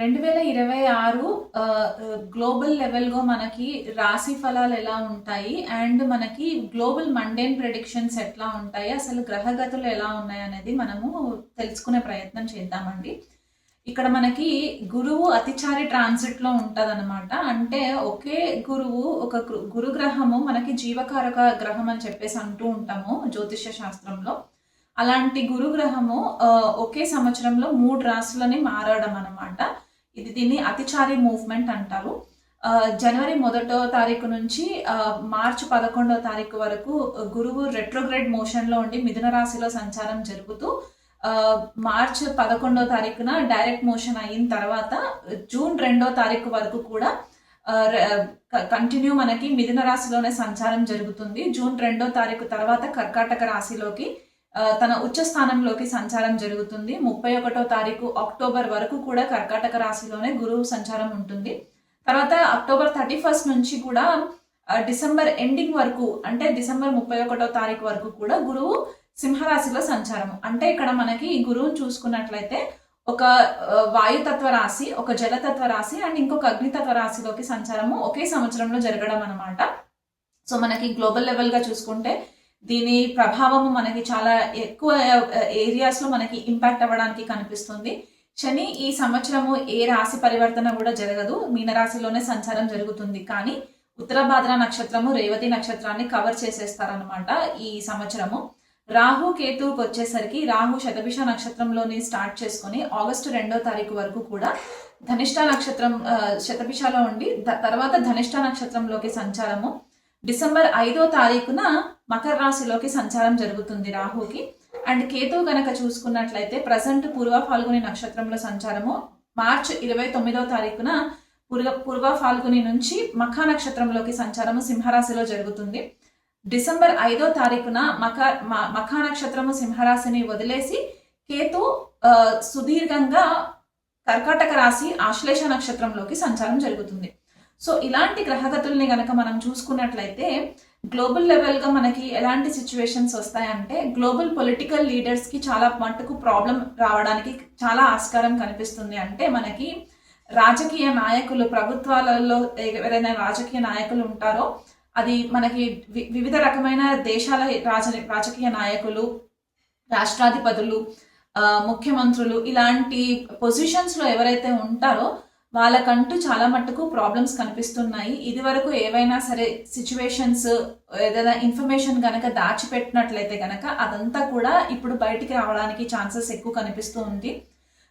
రెండు వేల ఇరవై ఆరు గ్లోబల్ లెవెల్గా మనకి రాశి ఫలాలు ఎలా ఉంటాయి? అండ్ మనకి గ్లోబల్ మండేన్ ప్రెడిక్షన్స్ ఎట్లా ఉంటాయి? అసలు గ్రహగతులు ఎలా ఉన్నాయి అనేది మనము తెలుసుకునే ప్రయత్నం చేద్దామండి. ఇక్కడ మనకి గురువు అతిచారి ట్రాన్సిట్లో ఉంటుంది అనమాట అంటే ఒకే గురువు ఒక గురు గురుగ్రహము మనకి జీవకారక గ్రహం అని చెప్పేసి అంటూ ఉంటాము జ్యోతిష్య శాస్త్రంలో. అలాంటి గురుగ్రహము గ్రహము ఒకే సంవత్సరంలో మూడు రాశులని మారడం అనమాట ఇది దీన్ని అతిచారి మూవ్మెంట్ అంటారు. జనవరి మొదటో తారీఖు నుంచి మార్చి పదకొండో తారీఖు వరకు గురువు రెట్రోగ్రేడ్ మోషన్లో ఉండి మిథున రాశిలో సంచారం జరుపుతూ మార్చ్ పదకొండో తారీఖున డైరెక్ట్ మోషన్ అయిన తర్వాత జూన్ రెండో తారీఖు వరకు కూడా కంటిన్యూ మనకి మిథున రాశిలోనే సంచారం జరుగుతుంది. జూన్ రెండో తారీఖు తర్వాత కర్కాటక రాశిలోకి తన ఉచ్చ స్థానంలోకి సంచారం జరుగుతుంది. ముప్పై ఒకటో తారీఖు అక్టోబర్ వరకు కూడా కర్కాటక రాశిలోనే గురువు సంచారం ఉంటుంది. తర్వాత అక్టోబర్ థర్టీ ఫస్ట్ నుంచి కూడా డిసెంబర్ ఎండింగ్ వరకు అంటే డిసెంబర్ ముప్పై ఒకటో తారీఖు వరకు కూడా గురువు సింహరాశిలో సంచారం. అంటే ఇక్కడ మనకి ఈ గురువును చూసుకున్నట్లయితే ఒక వాయుతత్వ రాశి ఒక జలతత్వ రాశి అండ్ ఇంకొక అగ్నితత్వ రాశిలోకి సంచారము ఒకే సంవత్సరంలో జరగడం అనమాట సో మనకి గ్లోబల్ లెవెల్గా చూసుకుంటే దీని ప్రభావము మనకి చాలా ఎక్కువ ఏరియాస్లో మనకి ఇంపాక్ట్ అవ్వడానికి కనిపిస్తుంది. శని ఈ సంవత్సరము ఏ రాశి పరివర్తన కూడా జరగదు. మీనరాశిలోనే సంచారం జరుగుతుంది. కానీ ఉత్తరభాద్ర నక్షత్రము రేవతి నక్షత్రాన్ని కవర్ చేసేస్తారనమాట ఈ సంవత్సరము. రాహు కేతువుకి వచ్చేసరికి రాహు శతభిష నక్షత్రంలోని స్టార్ట్ చేసుకుని ఆగస్టు రెండో తారీఖు వరకు కూడా ధనిష్ట నక్షత్రం శతభిషలో ఉండి తర్వాత ధనిష్ట నక్షత్రంలోకి సంచారము. డిసెంబర్ ఐదో తారీఖున మకర రాశిలోకి సంచారం జరుగుతుంది రాహుకి. అండ్ కేతు గనక చూసుకున్నట్లయితే ప్రజెంట్ పూర్వ ఫాల్గుని నక్షత్రంలో సంచారము. మార్చ్ ఇరవై తొమ్మిదో తారీఖున పూర్వ పూర్వ ఫాల్గుని నుంచి మఖా నక్షత్రంలోకి సంచారము సింహరాశిలో జరుగుతుంది. డిసెంబర్ ఐదో తారీఖున మఖ మఖ మఖా నక్షత్రము సింహరాశిని వదిలేసి కేతు సుదీర్ఘంగా కర్కాటక రాశి ఆశ్లేష నక్షత్రంలోకి సంచారం జరుగుతుంది. సో ఇలాంటి గ్రహగతుల్ని గనక మనం చూసుకున్నట్లయితే గ్లోబల్ లెవెల్గా మనకి ఎలాంటి సిచ్యువేషన్స్ వస్తాయంటే గ్లోబల్ పొలిటికల్ లీడర్స్కి చాలా మట్టుకు ప్రాబ్లం రావడానికి చాలా ఆస్కారం కనిపిస్తుంది. అంటే మనకి రాజకీయ నాయకులు ప్రభుత్వాలలో ఎవరైనా రాజకీయ నాయకులు ఉంటారో అది మనకి వి- వివిధ రకమైన దేశాల రాజ రాజకీయ నాయకులు రాష్ట్రాధిపతులు ముఖ్యమంత్రులు ఇలాంటి పొజిషన్స్లో ఎవరైతే ఉంటారో వాళ్ళకంటూ చాలా మట్టుకు ప్రాబ్లమ్స్ కనిపిస్తున్నాయి. ఇది వరకు ఏవైనా సరే సిచ్యువేషన్స్ ఏదైనా ఇన్ఫర్మేషన్ కనుక దాచిపెట్టినట్లయితే కనుక అదంతా కూడా ఇప్పుడు బయటికి రావడానికి ఛాన్సెస్ ఎక్కువ కనిపిస్తూ ఉంది.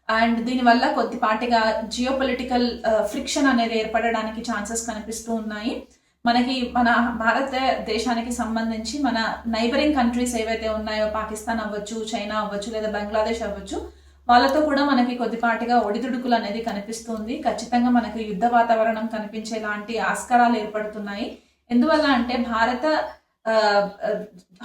అండ్ దీనివల్ల కొద్దిపాటిగా జియో పొలిటికల్ ఫ్రిక్షన్ అనేది ఏర్పడడానికి ఛాన్సెస్ కనిపిస్తూ ఉన్నాయి. మనకి మన భారతదేశానికి సంబంధించి మన నైబరింగ్ కంట్రీస్ ఏవైతే ఉన్నాయో పాకిస్తాన్ అవ్వచ్చు చైనా అవ్వచ్చు లేదా బంగ్లాదేశ్ అవ్వచ్చు వాళ్ళతో కూడా మనకి కొద్దిపాటిగా ఒడిదుడుకులు అనేది కనిపిస్తుంది. ఖచ్చితంగా మనకి యుద్ధ వాతావరణం కనిపించేలాంటి ఆస్కారాలు ఏర్పడుతున్నాయి. ఎందువల్ల అంటే భారత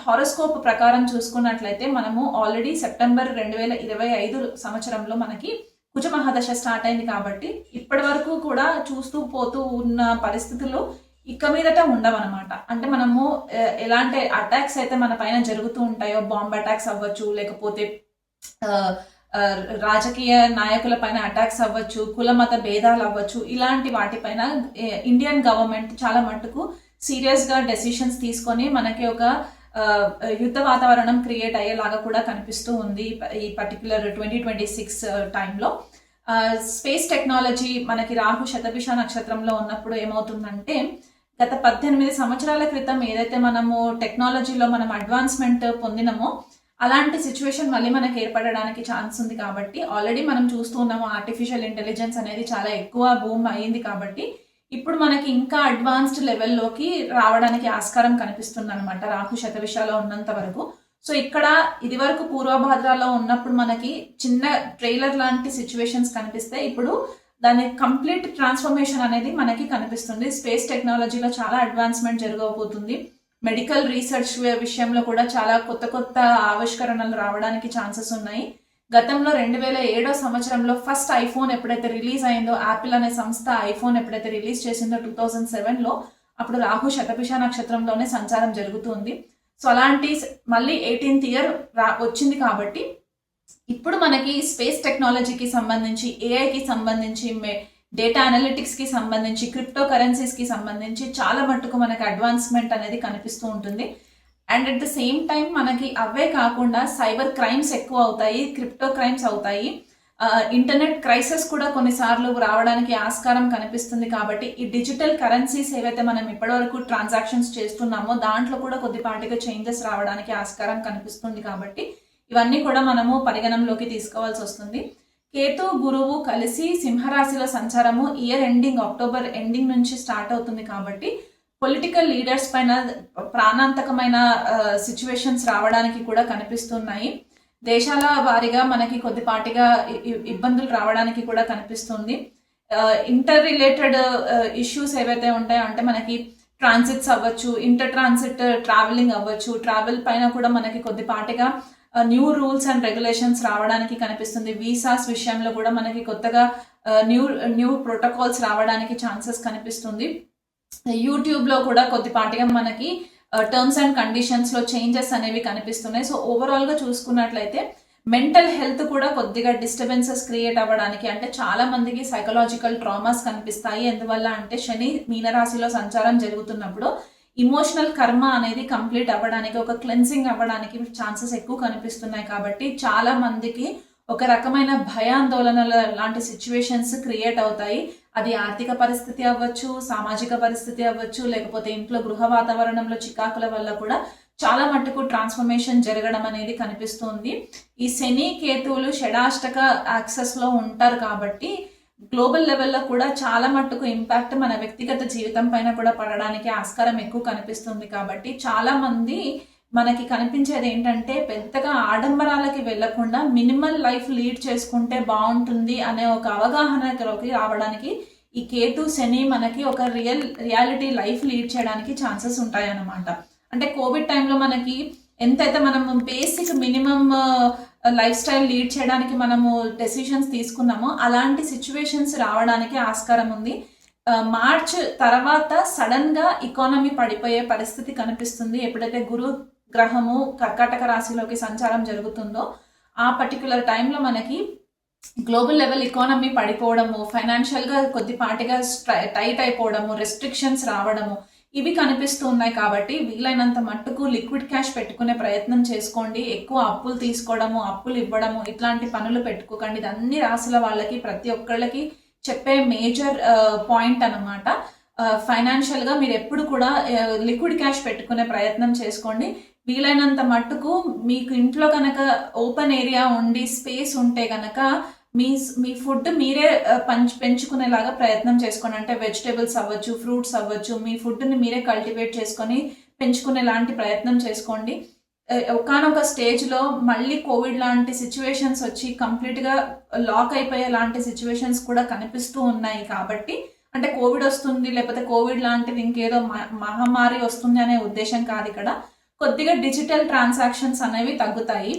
హారోస్కోప్ ప్రకారం చూసుకున్నట్లయితే మనము ఆల్రెడీ సెప్టెంబర్ రెండు వేల ఇరవై ఐదు సంవత్సరంలో మనకి కుజ మహాదశ స్టార్ట్ అయింది కాబట్టి ఇప్పటి వరకు కూడా చూస్తూ పోతూ ఉన్న పరిస్థితులు ఇక మీదట ఉండవన్నమాట. అంటే మనము ఎలాంటి అటాక్స్ అయితే మన పైన జరుగుతూ ఉంటాయో బాంబ్ అటాక్స్ అవ్వచ్చు లేకపోతే రాజకీయ నాయకుల పైన అటాక్స్ అవ్వచ్చు కుల మత భేదాలు అవ్వచ్చు ఇలాంటి వాటిపైన ఇండియన్ గవర్నమెంట్ చాలా మట్టుకు సీరియస్గా డెసిషన్స్ తీసుకొని మనకి ఒక యుద్ధ వాతావరణం క్రియేట్ అయ్యేలాగా కూడా కనిపిస్తూ ఉంది ఈ పర్టికులర్ ట్వంటీ ట్వంటీ సిక్స్ టైంలో స్పేస్ టెక్నాలజీ మనకి రాహు శతభిష నక్షత్రంలో ఉన్నప్పుడు ఏమవుతుందంటే గత పద్దెనిమిది సంవత్సరాల క్రితం ఏదైతే మనము టెక్నాలజీలో మనం అడ్వాన్స్మెంట్ పొందినమో అలాంటి సిచ్యువేషన్ మళ్ళీ మనకు ఏర్పడడానికి ఛాన్స్ ఉంది కాబట్టి ఆల్రెడీ మనం చూస్తూ ఉన్నాము ఆర్టిఫిషియల్ ఇంటెలిజెన్స్ అనేది చాలా ఎక్కువ భూమి అయ్యింది కాబట్టి ఇప్పుడు మనకి ఇంకా అడ్వాన్స్డ్ లెవెల్లోకి రావడానికి ఆస్కారం కనిపిస్తుంది అనమాట రాహు శతవిషాలో ఉన్నంత వరకు. సో ఇక్కడ ఇది వరకు పూర్వభాద్రాలో ఉన్నప్పుడు మనకి చిన్న ట్రైలర్ లాంటి సిచ్యువేషన్స్ కనిపిస్తే ఇప్పుడు దాని కంప్లీట్ ట్రాన్స్ఫర్మేషన్ అనేది మనకి కనిపిస్తుంది. స్పేస్ టెక్నాలజీలో చాలా అడ్వాన్స్మెంట్ జరగబోతుంది. మెడికల్ రీసెర్చ్ విషయంలో కూడా చాలా కొత్త కొత్త ఆవిష్కరణలు రావడానికి ఛాన్సెస్ ఉన్నాయి. గతంలో రెండు వేల ఏడో సంవత్సరంలో ఫస్ట్ ఐఫోన్ ఎప్పుడైతే రిలీజ్ అయిందో యాపిల్ అనే సంస్థ ఐఫోన్ ఎప్పుడైతే రిలీజ్ చేసిందో టూ థౌజండ్ సెవెన్లో అప్పుడు రాహు శతభిష నక్షత్రంలోనే సంచారం జరుగుతుంది. సో అలాంటి మళ్ళీ ఎయిటీన్త్ ఇయర్ రా వచ్చింది కాబట్టి ఇప్పుడు మనకి స్పేస్ టెక్నాలజీకి సంబంధించి ఏఐకి సంబంధించి డేటా అనలిటిక్స్కి సంబంధించి క్రిప్టో కరెన్సీస్కి సంబంధించి చాలా మట్టుకు మనకి అడ్వాన్స్మెంట్ అనేది కనిపిస్తూ ఉంటుంది. And at the same time మనకి అవే కాకుండా సైబర్ క్రైమ్స్ ఎక్కువ అవుతాయి క్రిప్టో క్రైమ్స్ అవుతాయి. ఇంటర్నెట్ క్రైసిస్ కూడా కొన్నిసార్లు రావడానికి ఆస్కారం కనిపిస్తుంది కాబట్టి ఈ డిజిటల్ కరెన్సీస్ ఏవైతే మనం ఇప్పటివరకు ట్రాన్సాక్షన్స్ చేస్తున్నామో దాంట్లో కూడా కొద్దిపాటిగా చేంజెస్ రావడానికి ఆస్కారం కనిపిస్తుంది కాబట్టి ఇవన్నీ కూడా మనము పరిగణంలోకి తీసుకోవాల్సి వస్తుంది. కేతు గురువు కలిసి సింహరాశిలో సంచారము ఇయర్ ఎండింగ్ అక్టోబర్ ఎండింగ్ నుంచి స్టార్ట్ అవుతుంది కాబట్టి పొలిటికల్ లీడర్స్ పైన ప్రాణాంతకమైన సిచ్యువేషన్స్ రావడానికి కూడా కనిపిస్తున్నాయి. దేశాల వారీగా మనకి కొద్దిపాటిగా ఇబ్బందులు రావడానికి కూడా కనిపిస్తుంది. ఇంటర్ రిలేటెడ్ ఇష్యూస్ ఏవైతే ఉంటాయో అంటే మనకి ట్రాన్సిట్స్ అవ్వచ్చు ఇంటర్ ట్రాన్సిట్ ట్రావెలింగ్ అవ్వచ్చు ట్రావెల్ పైన కూడా మనకి కొద్దిపాటిగా న్యూ రూల్స్ అండ్ రెగ్యులేషన్స్ రావడానికి కనిపిస్తుంది. వీసాస్ విషయంలో కూడా మనకి కొత్తగా న్యూ న్యూ ప్రోటోకాల్స్ రావడానికి ఛాన్సెస్ కనిపిస్తుంది. యూట్యూబ్లో కూడా కొద్దిపాటిగా మనకి టర్మ్స్ అండ్ కండిషన్స్లో చేంజెస్ అనేవి కనిపిస్తున్నాయి. సో ఓవరాల్గా చూసుకున్నట్లయితే మెంటల్ హెల్త్ కూడా కొద్దిగా డిస్టర్బెన్సెస్ క్రియేట్ అవ్వడానికి అంటే చాలా మందికి సైకలాజికల్ ట్రామాస్ కనిపిస్తాయి. ఎందువల్ల అంటే శని మీనరాశిలో సంచారం జరుగుతున్నప్పుడు ఇమోషనల్ కర్మ అనేది కంప్లీట్ అవ్వడానికి ఒక క్లెన్సింగ్ అవ్వడానికి ఛాన్సెస్ ఎక్కువ కనిపిస్తున్నాయి కాబట్టి చాలా మందికి ఒక రకమైన భయాందోళనల లాంటి సిచ్యువేషన్స్ క్రియేట్ అవుతాయి. అది ఆర్థిక పరిస్థితి అవ్వచ్చు సామాజిక పరిస్థితి అవ్వచ్చు లేకపోతే ఇంట్లో గృహ వాతావరణంలో చికాకుల వల్ల కూడా చాలా మట్టుకు ట్రాన్స్ఫర్మేషన్ జరగడం అనేది కనిపిస్తుంది. ఈ శని కేతువులు షడాష్టక యాక్సెస్లో ఉంటారు కాబట్టి గ్లోబల్ లెవెల్లో కూడా చాలా మట్టుకు ఇంపాక్ట్ మన వ్యక్తిగత జీవితం పైన కూడా పడడానికి ఆస్కారం ఎక్కువ కనిపిస్తుంది కాబట్టి చాలా మంది మనకి కనిపించేది ఏంటంటే పెద్దగా ఆడంబరాలకి వెళ్ళకుండా మినిమల్ లైఫ్ లీడ్ చేసుకుంటే బాగుంటుంది అనే ఒక అవగాహనలోకి రావడానికి ఈ కేతు శని మనకి ఒక రియల్ రియాలిటీ లైఫ్ లీడ్ చేయడానికి ఛాన్సెస్ ఉంటాయి అన్నమాట అంటే కోవిడ్ టైంలో మనకి ఎంతైతే మనం basic minimum life style lead చేయడానికి మనము డెసిషన్స్ తీసుకున్నామో అలాంటి సిచ్యువేషన్స్ రావడానికి ఆస్కారం ఉంది. మార్చ్ తర్వాత సడన్గా ఇకానమీ పడిపోయే పరిస్థితి కనిపిస్తుంది. ఎప్పుడైతే గురు గ్రహము కర్కాటక రాశిలోకి సంచారం జరుగుతుందో ఆ పర్టికులర్ టైంలో మనకి గ్లోబల్ లెవెల్ ఎకానమీ పడిపోవడము ఫైనాన్షియల్గా కొద్దిపాటిగా టైట్ అయిపోవడము రెస్ట్రిక్షన్స్ రావడము ఇవి కనిపిస్తూ ఉన్నాయి కాబట్టి వీలైనంత మట్టుకు లిక్విడ్ క్యాష్ పెట్టుకునే ప్రయత్నం చేసుకోండి. ఎక్కువ అప్పులు తీసుకోవడము అప్పులు ఇవ్వడము ఇట్లాంటి పనులు పెట్టుకోకండి. ఇది అన్ని రాసుల వాళ్ళకి ప్రతి ఒక్కళ్ళకి చెప్పే మేజర్ పాయింట్ అనమాట ఫైనాన్షియల్గా మీరు ఎప్పుడు కూడా లిక్విడ్ క్యాష్ పెట్టుకునే ప్రయత్నం చేసుకోండి. వీలైనంత మట్టుకు మీకు ఇంట్లో కనుక ఓపెన్ ఏరియా ఉండి స్పేస్ ఉంటే కనుక మీ మీ ఫుడ్ మీరే పంచ్ పెంచుకునేలాగా ప్రయత్నం చేసుకోండి. అంటే వెజిటేబుల్స్ అవ్వచ్చు ఫ్రూట్స్ అవ్వచ్చు మీ ఫుడ్ని మీరే కల్టివేట్ చేసుకొని పెంచుకునే లాంటి ప్రయత్నం చేసుకోండి. ఒకనొక స్టేజ్లో మళ్ళీ కోవిడ్ లాంటి సిచ్యువేషన్స్ వచ్చి కంప్లీట్గా లాక్ అయిపోయే లాంటి సిచ్యువేషన్స్ కూడా కనిపిస్తూ ఉన్నాయి కాబట్టి అంటే కోవిడ్ వస్తుంది లేకపోతే కోవిడ్ లాంటిది ఇంకేదో మహమ్మారి వస్తుంది అనే ఉద్దేశం కాదు ఇక్కడ. కొద్దిగా డిజిటల్ ట్రాన్సాక్షన్స్ అనేవి తగ్గుతాయి.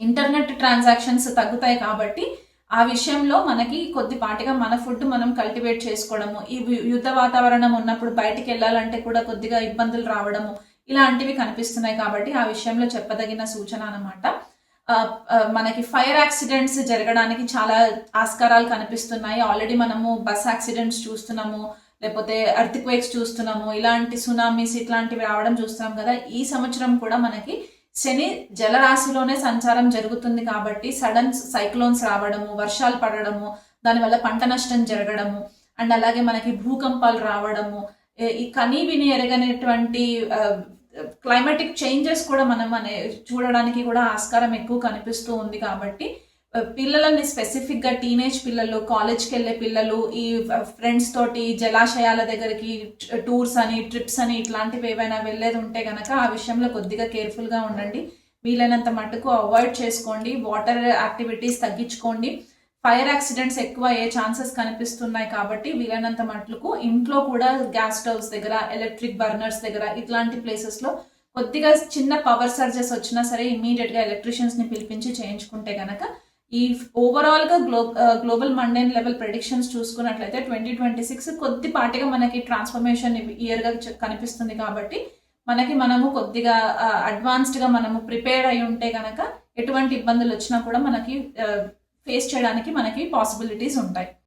ఇంటర్నెట్ ట్రాన్సాక్షన్స్ తగ్గుతాయి కాబట్టి ఆ విషయంలో మనకి కొద్దిపాటిగా మన ఫుడ్ మనం కల్టివేట్ చేసుకోవడము ఈ యుద్ధ వాతావరణం ఉన్నప్పుడు బయటికి వెళ్ళాలంటే కూడా కొద్దిగా ఇబ్బందులు రావడము ఇలాంటివి కనిపిస్తున్నాయి కాబట్టి ఆ విషయంలో చెప్పదగిన సూచన అనమాట మనకి ఫైర్ యాక్సిడెంట్స్ జరగడానికి చాలా ఆస్కారాలు కనిపిస్తున్నాయి. ఆల్రెడీ మనము బస్ యాక్సిడెంట్స్ చూస్తున్నాము లేకపోతే క్వేక్స్ చూస్తున్నాము ఇలాంటి సునామీస్ ఇట్లాంటివి రావడం చూస్తున్నాం కదా. ఈ సంవత్సరం కూడా మనకి శని జలరాశిలోనే సంచారం జరుగుతుంది కాబట్టి సడన్ సైక్లోన్స్ రావడము వర్షాలు పడడము దానివల్ల పంట నష్టం జరగడము అండ్ అలాగే మనకి భూకంపాలు రావడము ఈ కనీ విని ఎరగనటువంటి క్లైమాటిక్ చేంజెస్ కూడా మనం అనే చూడడానికి కూడా ఆస్కారం ఎక్కువ కనిపిస్తూ ఉంది కాబట్టి పిల్లలని స్పెసిఫిక్గా టీనేజ్ పిల్లలు కాలేజ్కి వెళ్ళే పిల్లలు ఈ ఫ్రెండ్స్ తోటి జలాశయాల దగ్గరికి టూర్స్ అని ట్రిప్స్ అని ఇట్లాంటివి ఏవైనా వెళ్ళేది ఉంటే కనుక ఆ విషయంలో కొద్దిగా కేర్ఫుల్గా ఉండండి. వీలైనంత మటుకు అవాయిడ్ చేసుకోండి. వాటర్ యాక్టివిటీస్ తగ్గించుకోండి. ఫైర్ యాక్సిడెంట్స్ ఎక్కువ అయ్యే ఛాన్సెస్ కనిపిస్తున్నాయి కాబట్టి వీలైనంత మటుకు ఇంట్లో కూడా గ్యాస్ స్టవ్స్ దగ్గర ఎలక్ట్రిక్ బర్నర్స్ దగ్గర ఇట్లాంటి ప్లేసెస్లో కొద్దిగా చిన్న పవర్ సర్జెస్ వచ్చినా సరే ఇమీడియట్గా ఎలక్ట్రీషియన్స్ని పిలిపించి చేయించుకుంటే కనుక ఈ ఓవరాల్గా glo global mundane level predictions చూసుకున్నట్లయితే ట్వంటీ ట్వంటీ సిక్స్ కొద్దిపాటిగా మనకి ట్రాన్స్ఫర్మేషన్ ఇయర్గా కనిపిస్తుంది కాబట్టి మనకి మనము కొద్దిగా uh, అడ్వాన్స్డ్గా మనము ప్రిపేర్ అయి ఉంటే కనుక ఎటువంటి ఇబ్బందులు వచ్చినా కూడా మనకి uh, ఫేస్ చేయడానికి మనకి పాసిబిలిటీస్ ఉంటాయి.